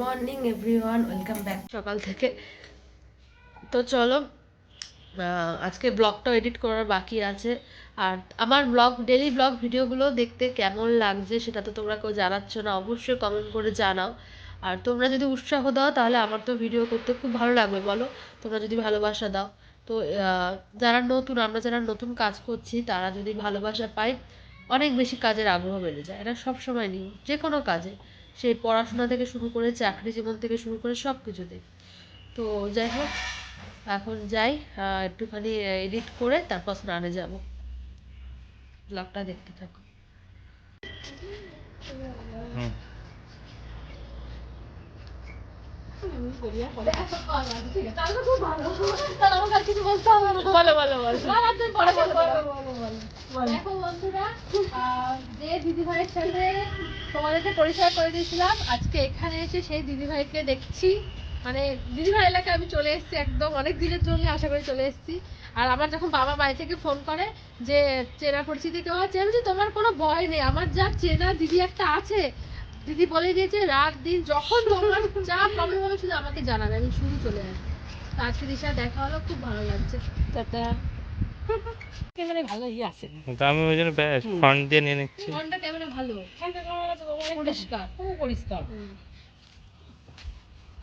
Morning, everyone, welcome back. সকাল থেকে। তো চলো আজকে ব্লগটাও এডিট করার বাকি আছে। আর আমার ব্লগ ডেলি ব্লগ ভিডিওগুলো দেখতে কেমন লাগছে সেটা তো তোমরা কেউ জানাচ্ছ না, অবশ্যই কমেন্ট করে জানাও। আর তোমরা যদি উৎসাহ দাও, তাহলে আমার তো ভিডিও করতে খুব ভালো লাগবে, বলো। তোমরা যদি ভালোবাসা দাও। তো যারা নতুন, আমরা যারা নতুন কাজ করছি, তারা যদি ভালোবাসা পাই অনেক বেশি কাজের আগ্রহ বেড়ে যায়। এটা সব সময় নিয়ম যে কোনো কাজে। সেই পড়াশোনা থেকে শুরু করে চাকরি জীবন থেকে শুরু করে সব কিছুতে তো যাই হোক এখন যাই একটুখানি এডিট করে তারপর স্নানে যাব। ব্লগটা দেখতে থাকো। বলো বলো বলো দেখো বন্ধুরা দিদিভাইয়ের সাথে তোমাদেরকে পরিচয় করে দিয়েছিলাম, আজকে এখানে এসে সেই দিদিভাইকে দেখছি। মানে দিদিভাই এলাকায় আমি চলে এসেছি একদম অনেক দিনের জন্য আশা করে চলে এসেছি। আর আমার যখন বাবা বাড়ি থেকে ফোন করে যে চেনা পরিচিতি কেউ আছে, আমি তোমার কোনো ভয় নেই, আমার যা চেনা দিদি একটা আছে। দিদি বলে দিয়েছে, রাত দিন যখন তোমার যা প্রবলেম হবে, শুধু আমাকে জানাবে, আমি শুধু চলে আসব। আজকে দিশা দেখা হলো, খুব ভালো লাগছে। টাটা। ক্যামেরায় ভালো ইয়ে আছে। আমি ওই জন্য ব্যাস ফ্রন্ট দিয়ে নিয়ে নিচ্ছি। ফোনটা ক্যামেরা ভালো। পরিষ্কার। পরিষ্কার।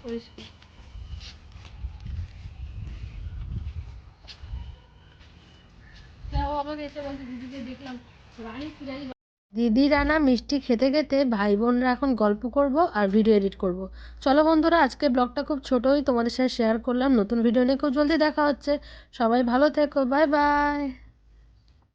পরিষ্কার। আমাকে এসে বলছে দিদিকে দেখলাম। রানী দিদি, রানা, মিষ্টি খেতে খেতে ভাই বোনরা এখন গল্প করব আর ভিডিও এডিট করব। চলো বন্ধুরা আজকে ব্লগটা খুব ছোটোই তোমাদের সাথে শেয়ার করলাম। নতুন ভিডিও নিয়ে খুব জলদি দেখা হচ্ছে। সবাই ভালো থেকো বাই বাই